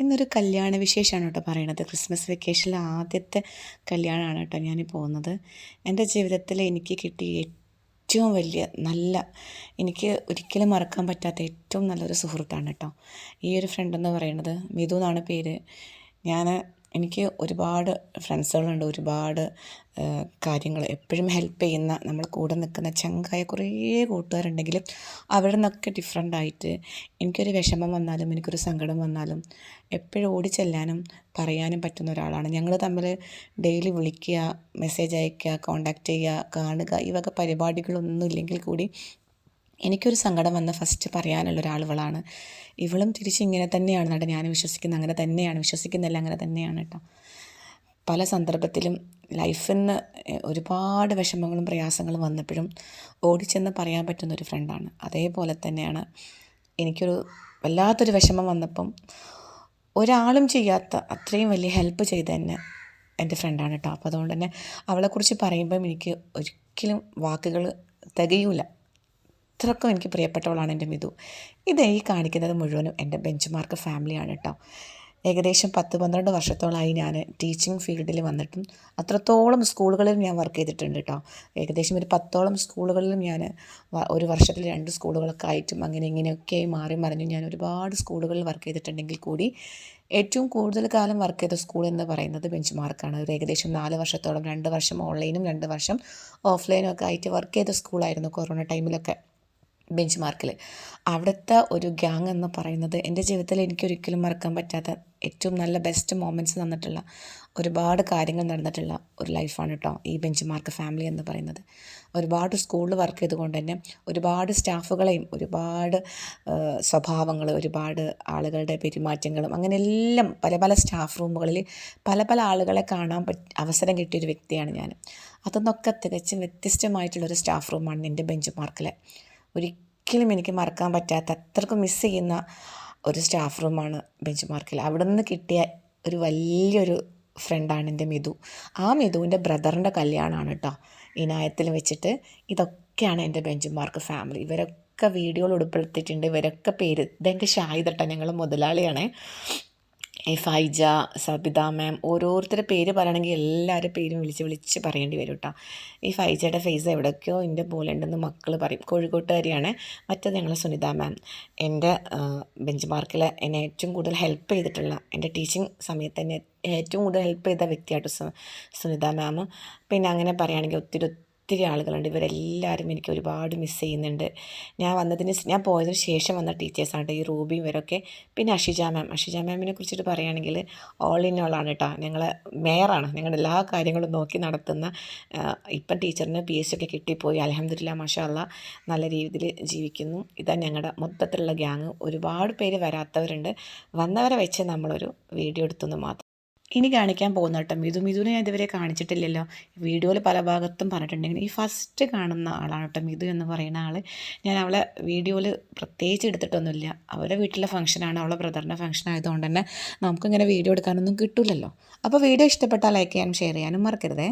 ഇന്നൊരു കല്യാണ വിശേഷമാണ് കേട്ടോ പറയണത്. ക്രിസ്മസ് വെക്കേഷനിലെ ആദ്യത്തെ കല്യാണമാണ് കേട്ടോ ഞാൻ പോകുന്നത്. എന്റെ ജീവിതത്തിൽ എനിക്ക് കിട്ടിയ ഏറ്റവും വലിയ നല്ല എനിക്ക് ഒരിക്കലും മറക്കാൻ പറ്റാത്ത ഏറ്റവും നല്ലൊരു സുഹൃത്താണ് കേട്ടോ. ഈ ഒരു ഫ്രണ്ട് എന്ന് പറയുന്നത് മിഥു എന്നാണ് പേര്. ഞാൻ എനിക്ക് ഒരുപാട് ഫ്രണ്ട്സുകളുണ്ട് ഒരുപാട് കാര്യങ്ങൾ. എപ്പോഴും ഹെൽപ്പ് ചെയ്യുന്ന നമ്മൾ കൂടെ നിൽക്കുന്ന ചങ്കായ കുറേ കൂട്ടുകാരുണ്ടെങ്കിലും അവിടെ നിന്നൊക്കെ ഡിഫറെന്റ് ആയിട്ട് എനിക്കൊരു വിഷമം വന്നാലും എനിക്കൊരു സങ്കടം വന്നാലും എപ്പോഴും ഓടി ഓടിച്ചെല്ലാനും പറയാനും പറ്റുന്ന ഒരാളാണ്. ഞങ്ങൾ തമ്മിൽ ഡെയിലി വിളിക്കുക മെസ്സേജ് അയയ്ക്കുക കോണ്ടാക്ട് ചെയ്യുക കാണുക ഈ വക പരിപാടികളൊന്നും ഇല്ലെങ്കിൽ കൂടി എനിക്കൊരു സങ്കടം വന്ന ഫസ്റ്റ് പറയാനുള്ള ഒരാൾ ഇവളാണ് ഇവളും തിരിച്ച് ഇങ്ങനെ തന്നെയാണ് നട. ഞാൻ വിശ്വസിക്കുന്നത് അങ്ങനെ തന്നെയാണ്. വിശ്വസിക്കുന്നില്ല അങ്ങനെ തന്നെയാണ് കേട്ടോ പല സന്ദർഭത്തിലും ലൈഫിൽ നിന്ന് ഒരുപാട് വിഷമങ്ങളും പ്രയാസങ്ങളും വന്നപ്പോഴും ഓടിച്ചെന്ന് പറയാൻ പറ്റുന്ന ഒരു ഫ്രണ്ടാണ് അതേപോലെ തന്നെയാണ് എനിക്കൊരു വല്ലാത്തൊരു വിഷമം വന്നപ്പം ഒരാളും ചെയ്യാത്ത അത്രയും വലിയ ഹെൽപ്പ് ചെയ്ത തന്നെ എന്റെ ഫ്രണ്ടാണ് കേട്ടോ അപ്പോൾ അതുകൊണ്ട് തന്നെ അവളെക്കുറിച്ച് പറയുമ്പം എനിക്ക് ഒരിക്കലും വാക്കുകൾ തികയൂല. അത്രക്കും എനിക്ക് പ്രിയപ്പെട്ടവളാണ് എന്റെ മിതു ഇത് ഈ കാണിക്കുന്നത് മുഴുവനും എന്റെ ബെഞ്ച് മാർക്ക് ഫാമിലിയാണ് കേട്ടോ ഏകദേശം പത്ത് പന്ത്രണ്ട് വർഷത്തോളമായി ഞാൻ ടീച്ചിങ് ഫീൽഡിൽ വന്നിട്ടും അത്രത്തോളം സ്കൂളുകളിലും ഞാൻ വർക്ക് ചെയ്തിട്ടുണ്ട് കേട്ടോ ഏകദേശം ഒരു പത്തോളം സ്കൂളുകളിലും ഞാൻ ഒരു വർഷത്തിൽ രണ്ട് സ്കൂളുകളൊക്കെ ആയിട്ടും അങ്ങനെ ഇങ്ങനെയൊക്കെ മാറി മറിഞ്ഞു ഞാൻ ഒരുപാട് സ്കൂളുകളിൽ വർക്ക് ചെയ്തിട്ടുണ്ടെങ്കിൽ കൂടി ഏറ്റവും കൂടുതൽ കാലം വർക്ക് ചെയ്ത സ്കൂൾ എന്ന് പറയുന്നത് ബെഞ്ച് മാർക്കാണ് ഒരു ഏകദേശം നാല് വർഷത്തോളം രണ്ട് വർഷം ഓൺലൈനും രണ്ട് വർഷം ഓഫ്ലൈനും ഒക്കെ ആയിട്ട് വർക്ക് ചെയ്ത സ്കൂളായിരുന്നു കൊറോണ ടൈമിലൊക്കെ ബെഞ്ച് മാർക്കിൽ അവിടുത്തെ ഒരു ഗ്യാങ് എന്ന് പറയുന്നത് എന്റെ ജീവിതത്തിൽ എനിക്കൊരിക്കലും മറക്കാൻ പറ്റാത്ത ഏറ്റവും നല്ല ബെസ്റ്റ് മൊമെന്റ്സ് തന്നിട്ടുള്ള ഒരുപാട് കാര്യങ്ങൾ നടന്നിട്ടുള്ള ഒരു ലൈഫാണ് കേട്ടോ ഈ ബെഞ്ച് മാർക്ക് ഫാമിലി എന്ന് പറയുന്നത്. ഒരുപാട് സ്കൂളിൽ വർക്ക് ചെയ്തുകൊണ്ട് തന്നെ ഒരുപാട് സ്റ്റാഫുകളെയും ഒരുപാട് സ്വഭാവങ്ങൾ ഒരുപാട് ആളുകളുടെ പെരുമാറ്റങ്ങളും അങ്ങനെ എല്ലാം പല പല സ്റ്റാഫ് റൂമുകളിൽ പല പല ആളുകളെ കാണാൻ അവസരം കിട്ടിയൊരു വ്യക്തിയാണ് ഞാൻ. അതൊന്നൊക്കെ തികച്ചും വ്യത്യസ്തമായിട്ടുള്ളൊരു സ്റ്റാഫ് റൂമാണ് എന്റെ ബെഞ്ച് മാർക്കിലെ. ഒരിക്കലും എനിക്ക് മറക്കാൻ പറ്റാത്ത അത്രക്കും മിസ് ചെയ്യുന്ന ഒരു സ്റ്റാഫ് റൂമാണ് ബെഞ്ച് മാർക്കിൽ അവിടെ നിന്ന് കിട്ടിയ ഒരു വലിയൊരു ഫ്രണ്ടാണ് എന്റെ മിഥു ആ മിഥുവിന്റെ ബ്രദറിന്റെ കല്യാണമാണ് കേട്ടോ ഇനായത്തിൽ വെച്ചിട്ട്. ഇതൊക്കെയാണ് എന്റെ ബെഞ്ച് മാർക്ക് ഫാമിലി ഇവരൊക്കെ വീഡിയോയിൽ ഉൾപ്പെടുത്തിയിട്ടുണ്ട്. ഇവരൊക്കെ പേര് ഇതെന്റെ ഷാഹിദട്ട ഞങ്ങൾ മുതലാളിയാണ്. ഫൈജ സബിത മാം ഓരോരുത്തരുടെ പേര് പറയണമെങ്കിൽ എല്ലാവരുടെ പേരും വിളിച്ച് വിളിച്ച് പറയേണ്ടി വരും കേട്ടോ ഈ ഫൈജയുടെ ഫേസ് എവിടെയൊക്കെയോ എന്റെ പോലെ ഉണ്ടെന്ന് മക്കൾ പറയും. കോഴിക്കോട്ടുകാരിയാണ് മറ്റത് ഞങ്ങൾ സുനിത മാം എന്റെ ബെഞ്ച് മാർക്കിൽ എന്നെ ഏറ്റവും കൂടുതൽ ഹെൽപ്പ് ചെയ്തിട്ടുള്ള എന്റെ ടീച്ചിങ് സമയത്ത് തന്നെ ഏറ്റവും കൂടുതൽ ഹെൽപ്പ് ചെയ്ത വ്യക്തിയായിട്ട് സുനിത മാം പിന്നെ അങ്ങനെ പറയുകയാണെങ്കിൽ ഒത്തിരി ഒത്തിരി ആളുകളുണ്ട്. ഇവരെല്ലാവരും എനിക്ക് ഒരുപാട് മിസ് ചെയ്യുന്നുണ്ട്. ഞാൻ വന്നതിന് ഞാൻ പോയതിന് ശേഷം വന്ന ടീച്ചേഴ്സാണ് ഈ റൂബി ഇവരൊക്കെ. പിന്നെ അഷിജ മാം അഷിജ മാമിനെ കുറിച്ചിട്ട് പറയുകയാണെങ്കിൽ ഓൾ ഇൻ ഓൾ ആണ് കേട്ടോ ഞങ്ങൾ മേയറാണ് ഞങ്ങളുടെ എല്ലാ കാര്യങ്ങളും നോക്കി നടത്തുന്ന ഇപ്പം ടീച്ചറിന് പി എസ് ഒക്കെ കിട്ടിപ്പോയി. അലഹമ്മദില്ല മഷാല്ല നല്ല രീതിയിൽ ജീവിക്കുന്നു. ഇതാ ഞങ്ങളുടെ മൊത്തത്തിലുള്ള ഗ്യാങ് ഒരുപാട് പേര് വരാത്തവരുണ്ട്. വന്നവരെ വെച്ച് നമ്മളൊരു വീഡിയോ എടുത്തെന്ന് മാത്രം ഇനി കാണിക്കാൻ പോകുന്ന കേട്ടോ. മിതു മിതുവിനെ ഞാൻ ഇതുവരെ കാണിച്ചിട്ടില്ലല്ലോ. വീഡിയോയിൽ പല ഭാഗത്തും പറഞ്ഞിട്ടുണ്ടെങ്കിൽ ഈ ഫസ്റ്റ് കാണുന്ന ആളാണ് കേട്ടോ മിതു എന്ന് പറയുന്ന ആൾ ഞാൻ അവളെ വീഡിയോയിൽ പ്രത്യേകിച്ച് എടുത്തിട്ടൊന്നുമില്ല. അവരുടെ വീട്ടിലെ ഫംഗ്ഷനാണ് അവളെ ബ്രദറിന്റെ ഫംഗ്ഷൻ ആയതുകൊണ്ട് തന്നെ നമുക്കിങ്ങനെ വീഡിയോ എടുക്കാനൊന്നും കിട്ടില്ലല്ലോ അപ്പോൾ വീഡിയോ ഇഷ്ടപ്പെട്ടാൽ ലൈക്ക് ചെയ്യാനും ഷെയർ ചെയ്യാനും മറക്കരുതേ.